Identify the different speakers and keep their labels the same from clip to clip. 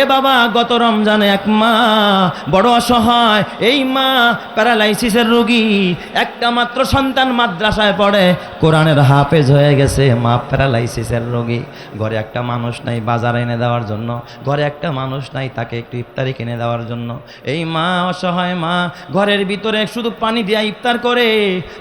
Speaker 1: এ বাবা, গত রমজানে এক মা বড় অসহায়, এই মা প্যারালাইসিসের রোগী, একটা মাত্র সন্তান মাদ্রাসায় পড়ে, কোরআনের হাফেজ হয়ে গেছে, মা প্যারালাইসিসের রোগী। ঘরে একটা মানুষ নাই বাজার এনে দেওয়ার জন্য, ঘরে একটা মানুষ নাই তাকে একটু ইফতারি কিনে দেওয়ার জন্য। এই মা অসহায় মা, ঘরের ভিতরে শুধু পানি দিয়া ইফতার করে,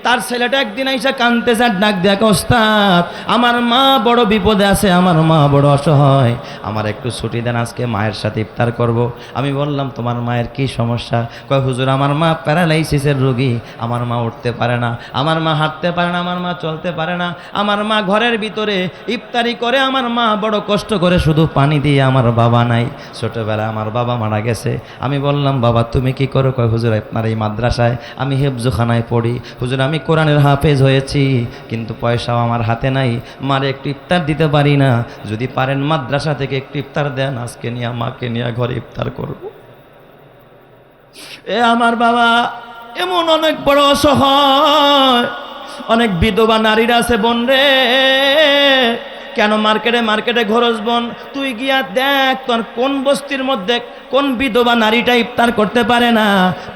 Speaker 1: তার ছেলেটা একদিন আইসা কানতে চার ডাক দেখ ওস্তাদ, আমার মা বড় বিপদে আছে, আমার মা বড় অসহায়, আমার একটু ছুটি দেন আজকে মায়ের সাথে ইফতার করব। আমি বললাম, তোমার মায়ের কি সমস্যা? কয়, হুজুর, আমার মা প্যারালাইসিসের রোগী। আমার মা উঠতে পারে না, আমার মা হাঁটতে পারে না, আমার মা চলতে পারে না। আমার মা ঘরের ভিতরে ইফতারি করে, আমার মা বড় কষ্ট করে শুধু পানি দিয়ে আমার বাবা নাই। ছোটোবেলায় আমার বাবা মারা গেছে। আমি বললাম, বাবা, তুমি কি করো? কয়, হুজুর, আপনার এই মাদ্রাসায় আমি হেফজুখানায় পড়ি। হুজুর, আমি কোরআনের হাফেজ হয়েছি, কিন্তু পয়সাও আমার হাতে নাই। মারে একটু ইফতার দিতে পারি না। যদি পারেন মাদ্রাসা থেকে একটু ইফতার দেন, আজকে নিয়ে মাকে নিয়ে ঘরে ইফতার করব। এ আমার বাবা, এমন অনেক বড় অসহায়, অনেক বিধবা নারীরা আছে বোন রে। কেন মার্কেটে মার্কেটে ঘরস বোন? তুই গিয়া দেখ তোর কোন বস্তির মধ্যে কোন বিধবা নারীটা ইফতার করতে পারে না।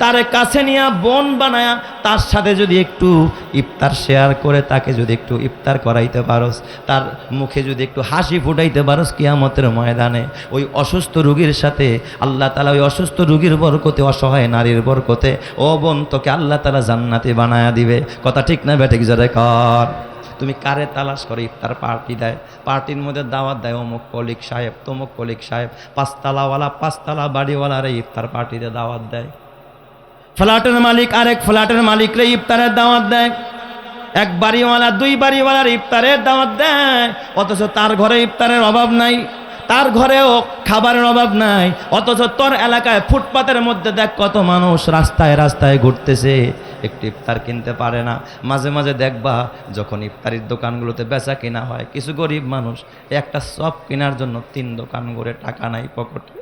Speaker 1: তার কাছে নিয়ে বোন বানায়া তার সাথে যদি একটু ইফতার শেয়ার করে, তাকে যদি একটু ইফতার করাইতে পারস, তার মুখে যদি একটু হাসি ফুটাইতে পারস কিয়ামতের ময়দানে। ওই অসুস্থ রুগীর সাথে আল্লাহ তালা ওই অসুস্থ রুগীর বরকতে, অসহায় নারীর বরকতে, ও বোন তোকে আল্লাহ তালা জান্নাতে বানায়া দিবে। কথা ঠিক না বেঠিক জরে কর। তুমি কারে তালাশ করে ইফতার পার্টি দেয়? পার্টির মধ্যে দাওয়াত দেয়, অমুক কলিক সাহেব, তমুক কলিক সাহেব, পাঁচতলাওয়ালা, পাঁচতলা বাড়িওয়ালারে ইফতার পার্টিতে দাওয়াত দেয়। ফ্ল্যাটের মালিক আরেক ফ্ল্যাটের মালিকরে ইফতারের দাওয়াত দেয়। এক বাড়িওয়ালা, দুই বাড়িওয়ালার ইফতারের দাওয়াত দেয়। অথচ তার ঘরে ইফতারের অভাব নাই, তার ঘরেও খাবারের অভাব নাই। অথচ তোর এলাকায় ফুটপাতের মধ্যে দেখ কত মানুষ রাস্তায় রাস্তায় ঘুরতেছে। একটু ইফতার কিনতে পারে না। মাঝে মাঝে দেখবা যখন ইফতারির দোকানগুলোতে বেচা কেনা হয়, কিছু গরিব মানুষ একটা সব কেনার জন্য তিন দোকান করে টাকা নাই পকেটে।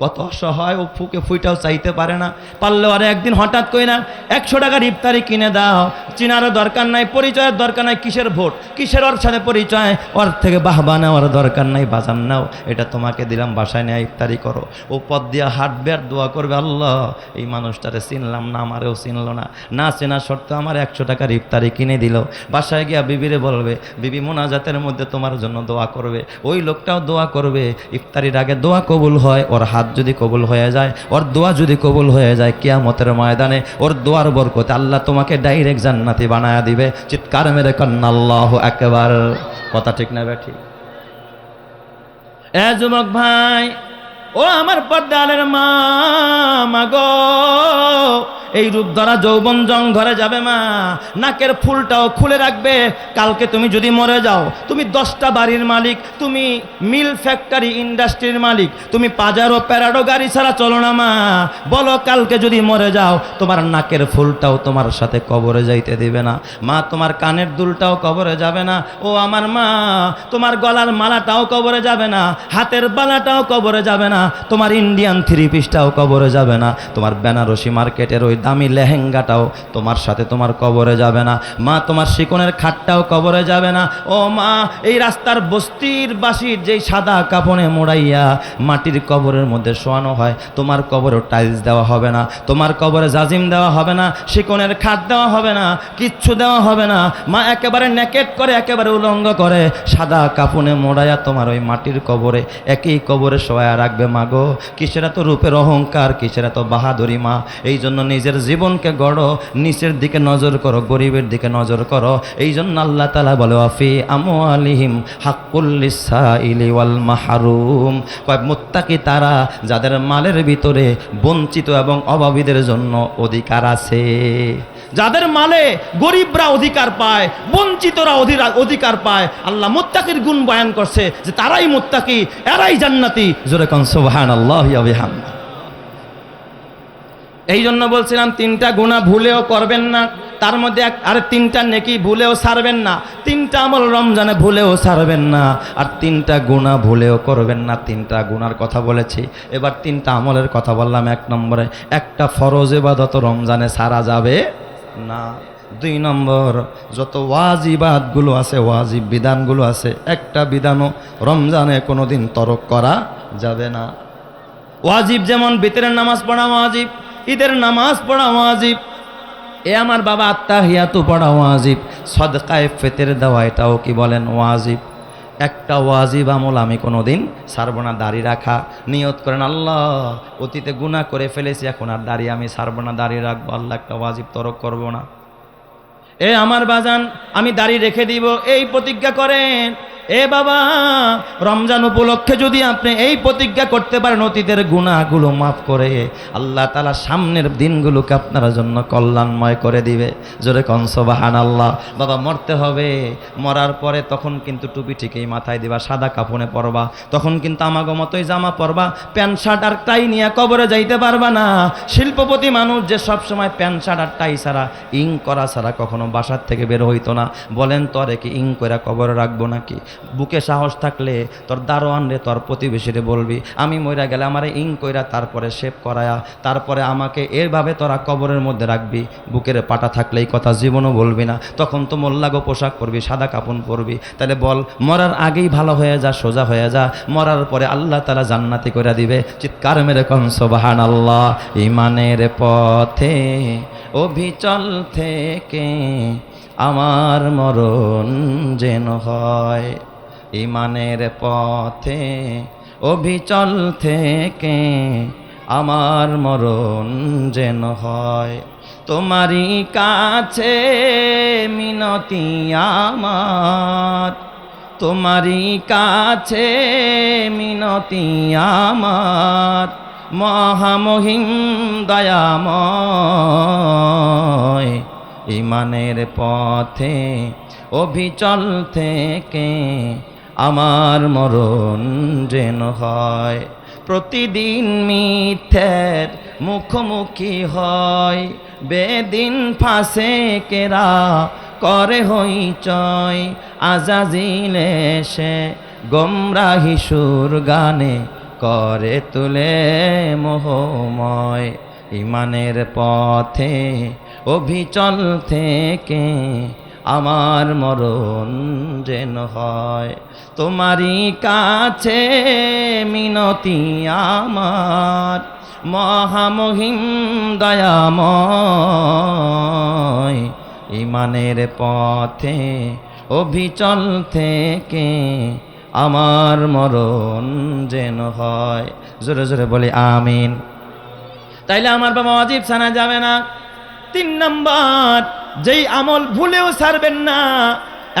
Speaker 1: কত অসহায় ও ফুকে ফুইটাও চাইতে পারে না। পারলে আরে একদিন হঠাৎ করে না একশো টাকার ইফতারি কিনে দাও চিনারও দরকার নাই, পরিচয়ের দরকার নাই, কিসের ভোট? কিসের ওর সাথে পরিচয়? ওর থেকে বাহবা নেওয়ার দরকার নাই, বাজান নাও, এটা তোমাকে দিলাম, বাসায় নেয় ইফতারি করো। ও পদ দিয়া হাঁটবে আর দোয়া করবে, আল্লাহ, এই মানুষটারে চিনলাম না, আমারেও চিনল না। না চেনা সত্ত্বেও আমার একশো টাকার ইফতারি কিনে দিল। বাসায় গিয়া বিবিরে বলবে, বিবি মোনাজাতের মধ্যে তোমার জন্য দোয়া করবে। ওই লোকটাও দোয়া করবে, ইফতারির আগে দোয়া কবুল হয়, ওর হাত যদি কবুল হয়ে যায়, ওর দোয়া যদি কবুল হয়ে যায়, কিয়ামতের ময়দানে ওর দোয়ার বরকতে আল্লাহ তোমাকে ডাইরেক্ট জান্নাতি বানায়া দিবে। চিৎকার মেরে কন্নাল্লাহ একবার কথা ঠিক না ব্যাঠি এ যুবক ভাই, ও আমার পর্দালের মা মাগো এই রূপ ধরা যৌবন জং ধরে যাবে মা। নাকের ফুলটাও খুলে রাখবে। কালকে তুমি যদি মরে যাও, তুমি দশটা বাড়ির মালিক, তুমি মিল ফ্যাক্টরি ইন্ডাস্ট্রির মালিক, তুমি পাজারো প্যারাডো গাড়ি ছাড়া চলো না মা। বলো কালকে যদি মরে যাও, তোমার নাকের ফুলটাও তোমার সাথে কবরে যাইতে দেবে না। মা, তোমার কানের দুলটাও কবরে যাবে না। ও আমার মা, তোমার গলার মালাটাও কবরে যাবে না। হাতের বালাটাও কবরে যাবে না। তোমার ইন্ডিয়ান থ্রি পিসটাও কবরে যাবে না। তোমার বেনারসি মার্কেটের ওই দামি লেহেঙ্গাটাও তোমার সাথে তোমার কবরে যাবে না। মা, তোমার শিকনের খাটটাও কবরে যাবে না। ও মা, এই রাস্তার বস্তির বাসির যেই সাদা কাপড়ে মোড়াইয়া মাটির কবরের মধ্যে শোয়ানো হয়, তোমার কবরে টাইলস দেওয়া হবে না, তোমার কবরে জাজিম দেওয়া হবে না, শিকনের খাট দেওয়া হবে না, কিচ্ছু দেওয়া হবে না। মা, একেবারে নেকেট করে, একেবারে উলঙ্গ করে সাদা কাপড়ে মোড়াইয়া তোমার ওই মাটির কবরে একই কবরে শোয়া রাখবে। মা গো, কিসের এত রূপের অহংকার, কিসের তো বাহাদুরি মা? এই জন্য নিজের জীবনকে গড়ো, নিচের দিকে নজর করো, গরিবের দিকে নজর করো। এই জন্য আল্লাহ তালা বলে আফি আমু আলিহিম হাক্কুল্লিসাইলি ওয়াল মাহারুম। কয়, মুত্তাকি তারা যাদের মালের ভিতরে বঞ্চিত এবং অভাবীদের জন্য অধিকার আছে। যাদের মালে গরিবরা অধিকার পায়, বঞ্চিতরা অধি- অধিকার পায়, আল্লাহ মুত্তাকির গুণ বয়ান করছে যে তারাই মুত্তাকি, এরাই জান্নাতি। জোরে কন সুবহান আল্লাহ এই জন্য বলছিলাম, তিনটা গুণা ভুলেও করবেন না, তার মধ্যে এক আর তিনটা নেকি ভুলেও সারবেন না, তিনটা আমল রমজানে ভুলেও সারবেন না, আর তিনটা গুণা ভুলেও করবেন না, তিনটা গুণার কথা বলেছি। এবার তিনটা আমলের কথা বললাম এক নম্বরে, একটা ফরজ এবাদত রমজানে সারা যাবে না। দুই নম্বর, যত ওয়াজিবাদগুলো আছে, ওয়াজিব বিধানগুলো আছে, একটা বিধানও রমজানে কোনো দিন তরক করা যাবে না। ওয়াজিব যেমন, বিতরের নামাজ পড়া ওয়াজিব ঈদের নামাজ পড়া ওয়াজিব। এ আমার বাবা আত্মা হিয়াতু পড়া ওয়াজিব। সদকায় ফেতের দেওয়া, এটাও কি বলেন? ওয়াজিব। একটা ওয়াজিব আমল আমি কোনো দিন সারব না, দাড়ি রাখা। নিয়ত করেন, আল্লাহ, অতীতে গুনাহ করে ফেলেছি, এখন আর দাড়ি আমি সারব না, দাড়ি রাখব। আল্লাহ একটা ওয়াজিব তরক করব না। এ আমার বাজান, আমি দাড়ি রেখে দিব, এই প্রতিজ্ঞা করেন। এ বাবা, রমজান উপলক্ষে যদি আপনি এই প্রতিজ্ঞা করতে পারেন, অতীতের গুণাগুলো মাফ করে আল্লাহ তালা সামনের দিনগুলোকে আপনার জন্য কল্যাণময় করে দিবে। জোরে কনসবাহান আল্লাহ বাবা, মরতে হবে। মরার পরে তখন কিন্তু টুপি ঠিকই মাথায় দিবা, সাদা কাপড়ে পরবা। তখন কিন্তু আমাগো মতোই জামা পরবা। প্যান্ট, শার্ট আর টাই নিয়ে কবরে যাইতে পারবা না। শিল্পপতি মানুষ যে সব সময় প্যান্ট, শার্ট আর টাই ছাড়া, ইং করা ছাড়া কখনো বাসার থেকে বের হইতো না। বলেন, তরে কি ইং করে কবরে রাখব নাকি? বুকে সাহস থাকলে তোর দারোয়ান রে, তোর প্রতিবেশীরে বলবি, আমি মইরা গেলে আমারে ইং কইরা তারপরে শেপ করায়া, তারপরে আমাকে এভাবে তোরা কবরের মধ্যে রাখবি, বুকের পাটা থাকলে এই কথা জীবনও বলবি না। তখন তো মোল্লাগো পোশাক পরবি, সাদা কাপড় পরবি। তাহলে বল, মরার আগেই ভালো হয়ে যা, সোজা হয়ে যা, মরার পরে আল্লাহ তালা জান্নাতি করে দিবে। চিৎকার মেরে কন বাহান আল্লাহ ইমানের পথে, অভিচল থেকে আমার মরণ যেন হয়। ইমানের পথে অভিচল থেকে আমার মরণ যেন হয়। তোমারই কাছে মিনতি আমার। তোমারই কাছে মিনতি আমার। মহামহিম দয়াময়। ইমানের পথে, অভিচল থেকে আমার মরণ যেন হয়। প্রতিদিন মিথ্যের মুখোমুখি হয়। বেদিন ফাঁসে কেরা করে হইচয় আজাজিলে সে গোমরাহি সুর গানে করে তুলে মোহময়। ইমানের পথে অভিচল থেকে আমার মরণ যেন হয়। তোমারই কাছে মিনতি আমার, মহামহিম দয়াময়। ইমানের পথে অভিচল থেকে আমার মরণ যেন হয়। জোরে জোরে বলি, আমিন। তাইলে আমার বাবা অজিব সানা যাবে না। তিন নাম্বার, যেই আমল ভুলেও ছাড়বেন না।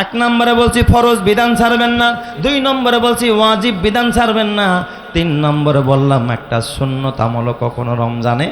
Speaker 1: এক নম্বরে বলছি ফরজ বিধান ছাড়বেন না, দুই নম্বরে বলছি ওয়াজিব বিধান ছাড়বেন না, তিন নম্বরে বললাম একটা শূন্য আমলও কখনো রমজানে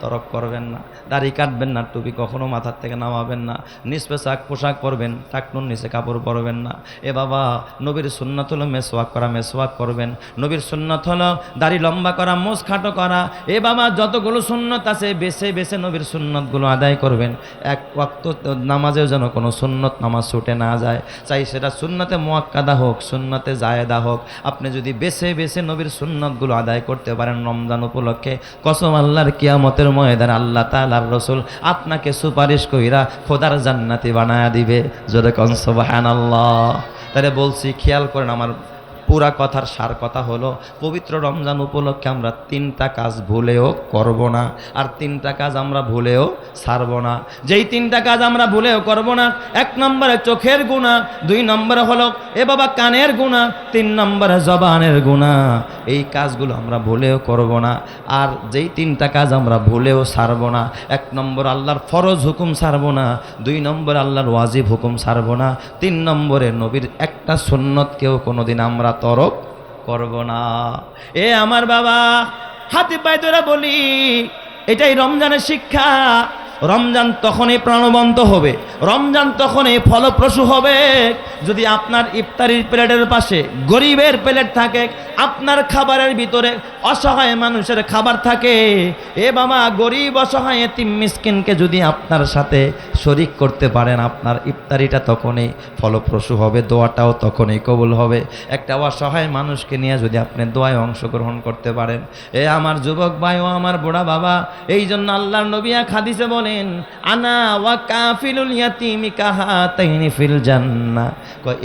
Speaker 1: তরক করবেন না। দাড়ি কাটবেন না, টুপি কখনো মাথার থেকে নামাবেন না নিষ্পেশাক পোশাক পরবেন, টাকনুর নিচে কাপড় পরবেন না। এ বাবা, নবীর সুন্নত হলো মেসওয়াক করা, মেসওয়াক করবেন। নবীর সুন্নত হলো দাড়ি লম্বা করা মোষ খাটো করা। এ বাবা, যতগুলো সুন্নত আছে, বেছে বেছে নবীর সুন্নতগুলো আদায় করবেন। এক ওয়াক্ত নামাজেও যেন কোনো সুন্নত নামাজ ছুটে না যায়। চাই সেটা সুন্নতে মোয়াক্কাদা হোক, সুন্নতে জায়েদা হোক। আপনি যদি বেছে বেছে নবীর সুন্নতগুলো আদায় করতে পারেন রমজান উপলক্ষে, কসম আল্লাহর কিয়ামতের ময়দান আল্লাহ তালার রসুল আপনাকে সুপারিশ কইরা খোদার জান্নাতি বানায়া দিবে। জোরে কনসবাহান আল্লাহ তাহলে বলছি, খেয়াল করেন আমার পুরা কথার সার কথা হলো, পবিত্র রমজান উপলক্ষে আমরা তিনটা কাজ ভুলেও করব না, আর তিনটা কাজ আমরা ভুলেও ছাড়ব না। যেই তিনটা কাজ আমরা ভুলেও করব না, এক নম্বরে চোখের গুণা দুই নম্বরে হলো এ বাবা কানের গুণা তিন নম্বরে জবানের গুণা এই কাজগুলো আমরা ভুলেও করব না, আর যেই তিনটা কাজ আমরা ভুলেও ছাড়ব না, এক নম্বর আল্লাহর ফরজ হুকুম ছাড়ব না, দুই নম্বর আল্লাহর ওয়াজিব হুকুম ছাড়ব না, তিন নম্বরে নবীর একটা সুন্নতকেও কোনোদিন আমরা তরক করব না। এ আমার বাবা, হাতে পায়ে তোরা বলি, এটাই রমজানের শিক্ষা। রমজান তখনই প্রাণবন্ত হবে, রমজান তখনই ফলপ্রসূ হবে। যদি আপনার ইফতারির প্লেটের পাশে গরিবের প্লেট থাকে আপনার খাবারের ভিতরে অসহায় মানুষের খাবার থাকে। এ বাবা, গরিব, অসহায় এতিম মিসকিনকে যদি আপনার সাথে শরিক করতে পারেন, আপনার ইফতারিটা তখনই ফলপ্রসূ হবে, দোয়াটাও তখনই কবুল হবে। একটা অসহায় মানুষকে নিয়ে যদি আপনি দোয়ায় অংশগ্রহণ করতে পারেন, এ আমার যুবক ভাই ও আমার বুড়া বাবা, এই জন্য আল্লাহর নবিয়া খাদিসে বলেন, আনা ওয়া কাফিলুল ইয়াতিমি কাহাতাইনি ফিল জান্নাহ।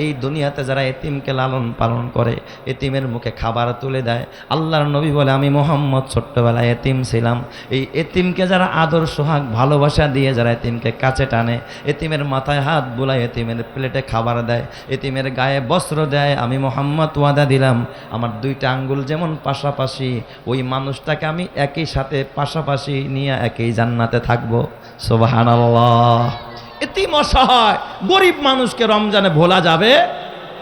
Speaker 1: এই দুনিয়াতে যারা এতিমকে লালন পালন করে, এতিমের মুখে খাবার তুলে দেয়। আল্লাহর নবী বলে, আমি মোহাম্মদ ছোট্টবেলায় এতিম ছিলাম। এই এতিমকে যারা আদর, সোহাগ, ভালোবাসা দিয়ে যারা এতিমকে কাছে টানে, এতিমের মাথায় হাত বোলায়, এতিমের প্লেটে খাবার দেয়, এতিমের গায়ে বস্ত্র দেয়, আমি মোহাম্মদ, ওয়াদা দিলাম। আমার দুইটা আঙ্গুল যেমন পাশাপাশি, ওই মানুষটাকে আমি একই সাথে পাশাপাশি নিয়ে একই জান্নাতে থাকব। সোবাহান এতিম অসহায়, গরিব মানুষকে রমজানে ভোলা যাবে?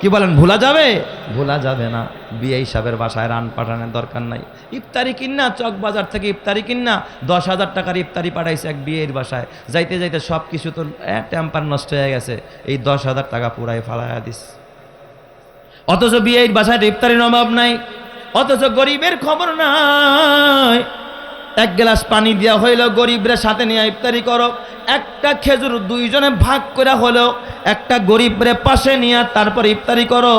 Speaker 1: কি বলেন, ভোলা যাবে? ভোলা যাবে না। বিয়ে হিসাবের বাসায় রান পাঠানোর দরকার নাই। ইফতারি কিন্না, চক বাজার থেকে ইফতারি কিন্না, দশ হাজার টাকার ইফতারি পাঠাইছে এক বিয়ের বাসায়। যাইতে যাইতে সব কিছু তো টেম্পার নষ্ট হয়ে গেছে। এই দশ হাজার টাকা পুরাই ফালাইয়া দিস। অথচ বিয়ের বাসায় ইফতারির অভাব নাই। অথচ গরিবের খবর নাই। এক গ্লাস পানি দেওয়া হইল, গরিবরা সাথে নিয়ে ইফতারি করো। একটা খেজুর দুইজনে ভাগ করে হলো, একটা গরিবরে পাশে নিয়ে তারপর ইফতারি করো।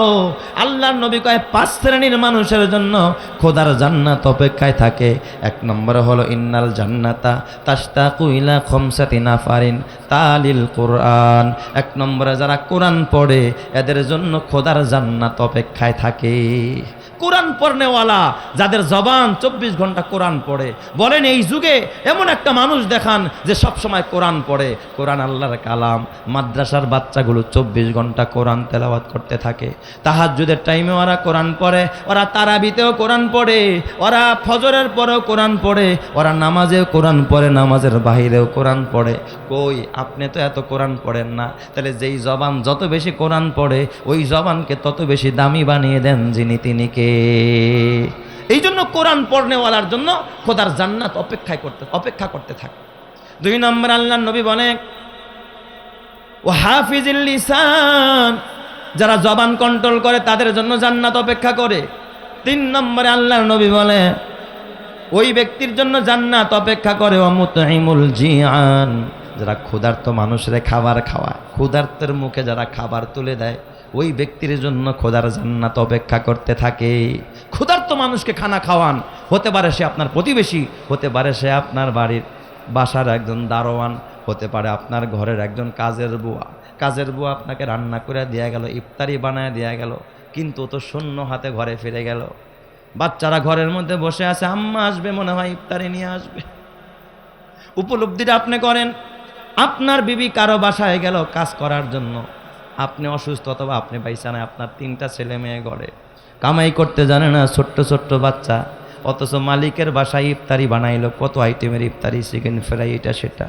Speaker 1: আল্লাহর নবী কয়, পাঁচ শ্রেণির মানুষের জন্য খোদার জান্নাত অপেক্ষায় থাকে। এক নম্বর হলো, ইন্নাল জান্নাতা তাস্তা কুইলা খমসাতি নাফারিন তালিল কোরআন। এক নম্বরে যারা কোরআন পড়ে, এদের জন্য খোদার জান্নাত অপেক্ষায় থাকে। কোরআন পড়নেওয়ালা, যাদের জবান চব্বিশ ঘণ্টা কোরআন পড়ে। বলেন, এই যুগে এমন একটা মানুষ দেখান যে সব সময় কোরআন পড়ে। কোরআন আল্লাহর কালাম। মাদ্রাসার বাচ্চাগুলো চব্বিশ ঘণ্টা কোরআন তেলাওয়াত করতে থাকে। তাহাজ্জুদের টাইমে ওরা কোরআন পড়ে, ওরা তারাবিতেও কোরআন পড়ে, ওরা ফজরের পরেও কোরআন পড়ে, ওরা নামাজেও কোরআন পড়ে, নামাজের বাহিরেও কোরআন পড়ে। কই, আপনি তো এত কোরআন পড়েন না। তাহলে যেই জবান যত বেশি কোরআন পড়ে, ওই জবানকে তত বেশি দামি বানিয়ে দেন যিনি তিনি কে? এই জন্য কোরআন পড়নেওয়ালার জন্য খোদার জান্নাত অপেক্ষায় করতে, অপেক্ষা করতে থাকে। দুই নম্বর আল্লাহ নবী বলে ও হাফিজুল লিসান যারা জবান কন্ট্রোল করে তাদের জন্য জান্নাত অপেক্ষা করে। তিন নম্বরে আল্লাহর নবী বলে ওই ব্যক্তির জন্য জান্নাত অপেক্ষা করে অমুতহিমুল জিয়ান যারা ক্ষুধার্ত মানুষের খাবার খাওয়ায়। ক্ষুধার্তের মুখে যারা খাবার তুলে দেয়। ওই ব্যক্তির জন্য খোদার জান্নাত অপেক্ষা করতে থাকে। ক্ষুধার্ত মানুষকে খানা খাওয়ান। হতে পারে সে আপনার প্রতিবেশী, হতে পারে সে আপনার বাড়ির বাসার একজন দারোয়ান, হতে পারে আপনার ঘরের একজন কাজের বুয়া। কাজের বুয়া আপনাকে রান্না করে দেয়া গেল, ইফতারি বানায় দেয়া গেল, কিন্তু তো শূন্য হাতে ঘরে ফিরে গেল। বাচ্চারা ঘরের মধ্যে বসে আছে, আম্মা আসবে মনে হয়, ইফতারি নিয়ে আসবে। উপলব্ধিটা আপনি করেন। আপনার বিবি কারও বাসায় গেল কাজ করার জন্য। আপনি অসুস্থ অথবা আপনি পাইছেন আপনার তিনটা ছেলে মেয়ে গড়ে। কামাই করতে জানে না, ছোট্ট ছোট্ট বাচ্চা। অথচ মালিকের বাসায় ইফতারি বানাইলো, কত আইটেমের ইফতারি, চিকেন ফ্রাই, এটা সেটা।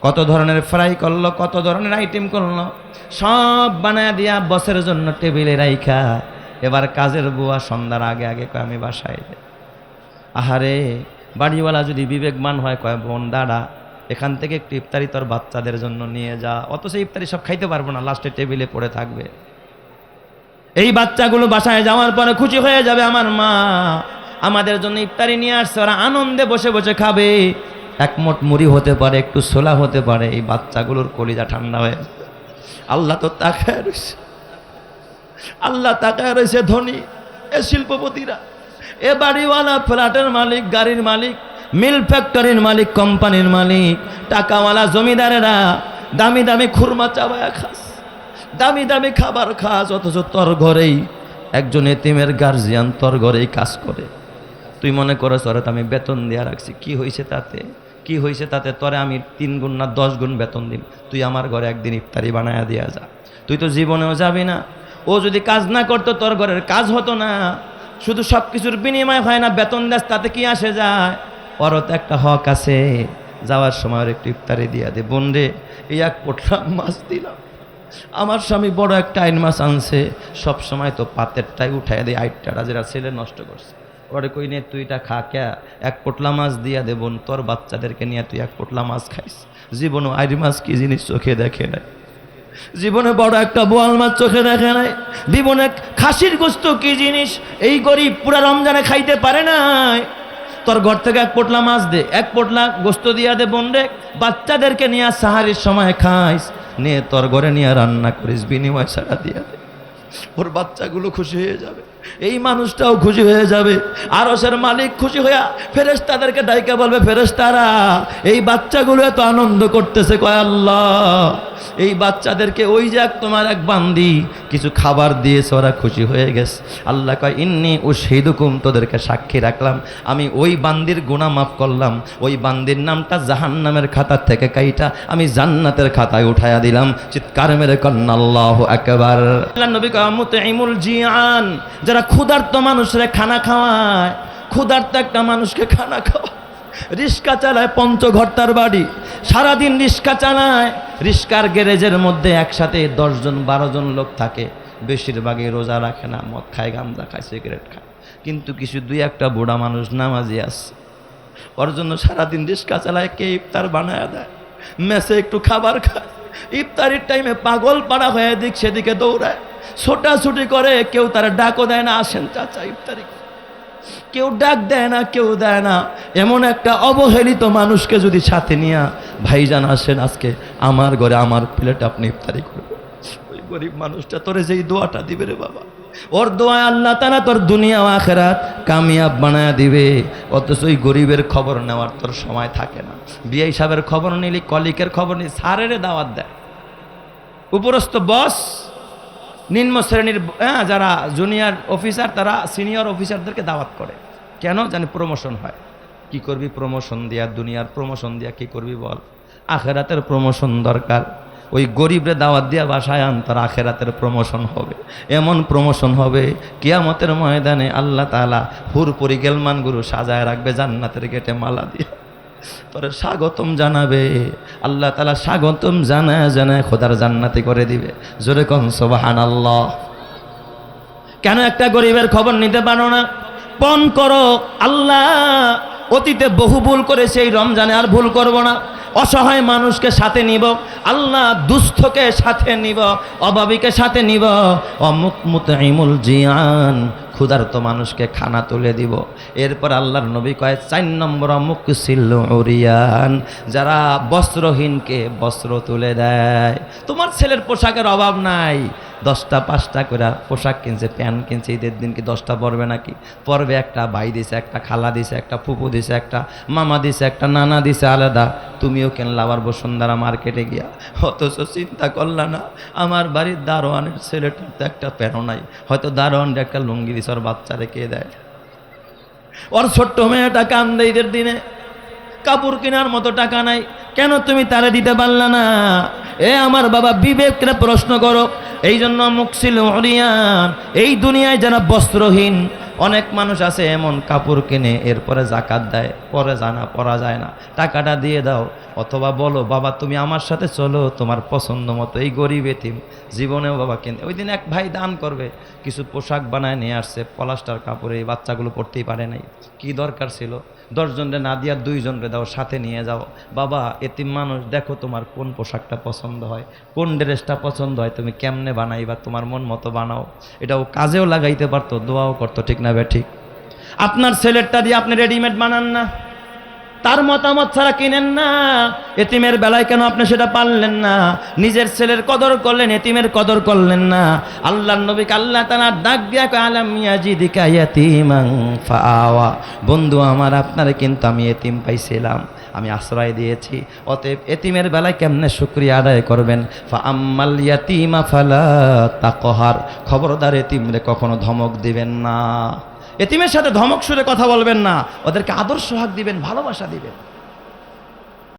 Speaker 1: কত ধরনের ফ্রাই করল, কত ধরনের আইটেম করল। সব বানায় দিয়া বসের জন্য টেবিলে রাইখা। এবার কাজের বুয়া সন্ধ্যার আগে আগে কয়, আমি বাসায়। আহারে, বাড়িওয়ালা যদি বিবেকমান হয়, কয়, বোন, দাঁড়া। এখান থেকে একটু ইফতারি তোর বাচ্চাদের জন্য নিয়ে যা। অথচ ইফতারি সব খাইতে পারব না লাস্টে টেবিলে পড়ে থাকবে। এই বাচ্চাগুলো বাসায় যাওয়ার পরে খুশি হয়ে যাবে আমার মা। আমাদের জন্য ইফতারি নিয়ে আসছে, ওরা আনন্দে বসে বসে খাবে। এক মোট মুড়ি হতে পারে, একটু ছোলা হতে পারে, এই বাচ্চাগুলোর কলিজা ঠান্ডা হয়ে আল্লাহ তো তাকায় রয়েছে আল্লাহ তাকায় রয়েছে ধনী। এ শিল্পপতিরা, এ বাড়িওয়ালা, ফ্ল্যাটের মালিক, গাড়ির মালিক মিল ফ্যাক্টরির মালিক, কোম্পানির মালিক, টাকাওয়ালা জমিদারেরা দামি দামি খুরমা চাবায়া খাস, দামি দামি খাবার খাস, অথচ তোর ঘরেই একজন এতিমের গার্জিয়ান তোর ঘরেই কাজ করে। তুই মনে করো তোরে তো আমি বেতন দেওয়া রাখছি। কি হয়েছে তাতে? কি হয়েছে তাতে? তোরে আমি তিন গুণ না দশ গুণ বেতন দিম। তুই আমার ঘরে একদিন ইফতারি বানায়া দিয়া যা। তুই তো জীবনেও যাবি না। ও যদি কাজ না করতো, তোর ঘরের কাজ হতো না। শুধু সব কিছুর বিনিময় হয় না, বেতন দেশ তাতে কি আসে যায়? ওরও তো একটা হক আছে, যাওয়ার সময় ওর একটু ইফতারি দিয়া দে। বোন রে এই এক পোটলা মাছ দিলাম। আমার স্বামী বড় একটা আইন মাছ আনছে, সব সময় তো পাতেরটাই উঠাই দেয়, আইটটা যেটা ছেলে নষ্ট করছে। ওরে কই নে, তুই এটা খা কে এক পোটলা মাছ দিয়া দে বোন, তোর বাচ্চাদেরকে নিয়ে তুই এক পোটলা মাছ খাইস। জীবনও আইরি মাছ কি জিনিস চোখে দেখে নাই? জীবনে বড় একটা বোয়াল মাছ চোখে দেখে নাই? জীবনে খাসির গোস্ত কি জিনিস? এই গরিব পুরা রমজানে খাইতে পারে নাই? তোর ঘর থেকে এক পোটলা মাছ দে, এক পোটলা গোস্ত দিয়া দে বোন রে বাচ্চাদেরকে নিয়ে সাহারির সময় খাইস, নিয়ে তোর ঘরে নিয়ে রান্না করিস, বিনিময় ছাড়া দিয়া দে। ওর বাচ্চাগুলো খুশি হয়ে যাবে, এই মানুষটাও খুশি হয়ে যাবে, আরসের মালিক খুশি হইয়া ফেরেস তাদেরকে ডাইকা বলবে ফেরেস তারা এই বাচ্চাগুলো এত আনন্দ করতেছে, কয় আল্লাহ। এই বাচ্চাদেরকে ওই যে এক তোমার এক বান্দি, কিছু খাবার দিয়েছে, ওরা খুশি হয়ে গেছে। আল্লাহ কয়, ইন্নি ও সেইরকম তোদেরকে সাক্ষী রাখলাম। আমি ওই বান্দির গুণা মাফ করলাম। ওই বান্দির নামটা জাহান্নামের খাতার থেকে কাইটা আমি জান্নাতের খাতায় উঠাইয়া দিলাম। চিৎকার মেরে কন্যা আল্লাহ একবার জিয়ান। যারা ক্ষুধার্ত মানুষরে খানা খাওয়ায়, ক্ষুধার্ত একটা মানুষকে খানা খাওয়ায় রিক্সা চালায় পঞ্চঘর তার বাড়ি। সারাদিন রিক্সা চালায়। রিক্সার গ্যারেজের মধ্যে একসাথে দশজন বারো জন লোক থাকে। বেশিরভাগই রোজা রাখে না, মদ খায় গান্দা খায়, সিগারেট খায়। কিন্তু কিছু দুই একটা বুড়া মানুষ নামাজি আসছে ওর জন্য সারাদিন রিক্সা চালায়, কে ইফতার বানায় দেয়? মেসে একটু খাবার খায়। ইফতারির টাইমে পাগল পাড়া হয়ে দিক সেদিকে দৌড়ায়। ছোটাছুটি করে কেউ তারা ডাকও দেয় না, আসেন চাচা ইফতারি কেউ ডাক দেয় না, কেউ দেয় না। এমন একটা অবহেলিত মানুষকে যদি সাথে নিয়ে ভাইজান আসেন আজকে, আমার ঘরে আমার প্লেট আপনি ইফতারি করবেন। ওই গরিব মানুষটা তোরে যেই দোয়াটা দিবে রে বাবা। ওর দোয়া আল্লাহ তারা তোর দুনিয়া আখেরাত কামিয়াব বানায় দিবে। অথচ ওই গরিবের খবর নেওয়ার তোর সময় থাকে না। বিয়ে সাহেবের খবর নিলি, কলিকের খবর নিলি সারের দাওয়াত দেয়। উপরস্থ বস। নিম্ন শ্রেণির যারা জুনিয়র অফিসার তারা সিনিয়র অফিসারদেরকে দাওয়াত করে। কেন? জানি প্রমোশন হয়। কি করবি? প্রমোশন দিয়া, দুনিয়ার প্রমোশন দিয়া কি করবি বল? আখেরাতের প্রমোশন দরকার। ওই গরিবরে দাওয়াত দিয়া বাসায় আন, তার আখেরাতের প্রমোশন হবে। এমন প্রমোশন হবে, কিয়ামতের ময়দানে আল্লাহ তাআলা হুরপুরি গেলমান গুরু সাজায় রাখবে জান্নাতের গেটে মালা দিয়ে। তোরে স্বাগতম জানাবে। আল্লাহ তালা স্বাগতম জানায় জানায় খোদার জান্নাতি করে দিবে। জোরে কন সোবাহান আল্লাহ কেন একটা গরিবের খবর নিতে পারো না? পণ করো, আল্লাহ অতীতে বহু ভুল করে সেই রমজানে আর ভুল করব না। অসহায় মানুষকে সাথে নিব, আল্লাহ দুস্থকে সাথে নিব, অভাবীকে সাথে নিব। অমুক মুতাইমুল জিয়ান ক্ষুধার্ত মানুষকে খানা তুলে দিব। এরপর আল্লাহর নবী কয়, চার নম্বর মুখ ওরিয়ান যারা বস্ত্রহীনকে বস্ত্র তুলে দেয়। তোমার ছেলের পোশাকের অভাব নাই। দশটা, পাঁচটা করে পোশাক কিনছে, প্যান্ট কিনছে, ঈদের দিন কি দশটা পরবে নাকি? পরবে একটা, ভাই দিছে একটা, খালা দিছে একটা, ফুপু দিছে একটা, মামা দিছে একটা, নানা দিছে আলাদা। তুমিও কিনলা আবার বসুন্ধরা মার্কেটে গিয়া। অথচ চিন্তা করলা না, আমার বাড়ির দারোয়ানের ছেলেটার তো একটা প্যানও নাই। হয়তো দারোয়ানটা একটা লুঙ্গি দিছে, ওর বাচ্চা রেখে দেয়? ওর ছোট্ট মেয়েটা কান্দে ঈদের দিনে। কাপড় কেনার মতো টাকা নাই। কেন তুমি তারে দিতে পারলা না? এ আমার বাবা বিবেকরে প্রশ্ন করো। এই জন্য মুখ ছিল হরিয়ান এই দুনিয়ায় যারা বস্ত্রহীন, অনেক মানুষ আছে এমন কাপড় কিনে, এরপরে জাকাত দেয়, পরে জানা, পরা যায় না। টাকাটা দিয়ে দাও, অথবা বলো, বাবা, তুমি আমার সাথে চলো, তোমার পছন্দ মতো। এই গরিব এতিম, জীবনেও বাবা কিনে। ওই দিন এক ভাই দান করবে, কিছু পোশাক বানায় নিয়ে আসছে, পলাস্টার কাপড়ে, এই বাচ্চাগুলো পড়তেই পারে নাই। কি দরকার ছিল? দশজনরে না দিয়া দুইজনরে দাও, সাথে নিয়ে যাও। বাবা, এতিম মানুষ, দেখো তোমার কোন পোশাকটা পছন্দ হয়, কোন ড্রেসটা পছন্দ হয়, তুমি কেমনে বানাই বা তোমার মন মতো বানাও। এটাও কাজেও লাগাইতে পারতো, দোয়াও করতো, ঠিক না বে ঠিক? আপনার ছেলেরটা দিয়ে আপনি রেডিমেড বানান না। তার মতামত ছাড়া কিনেন না। এতিমের বেলায় কেন আপনি সেটা পারলেন না? নিজের ছেলের কদর করলেন, এতিমের কদর করলেন না। আল্লাহ নবীকে আল্লাহ তাআলা ডাক দিয়া কয়, আলাম ইয়াজিদিকা ইয়াতীমান ফাআওয়া। বন্ধু, আমার আপনারে কিন্তু আমি এতিম পাইছিলাম, আমি আশ্রয় দিয়েছি। অতএব এতিমের বেলায় কেমনে শুক্রিয়া আদায় করবেন? ফা আম্মাল ইয়াতীমা ফালা তাকহার। খবরদার এতিমরে কখনো ধমক দিবেন না। এতিমের সাথে ধমক সুরে কথা বলবেন না। ওদেরকে আদর্শ হাক দিবেন ভালোবাসা দিবেন।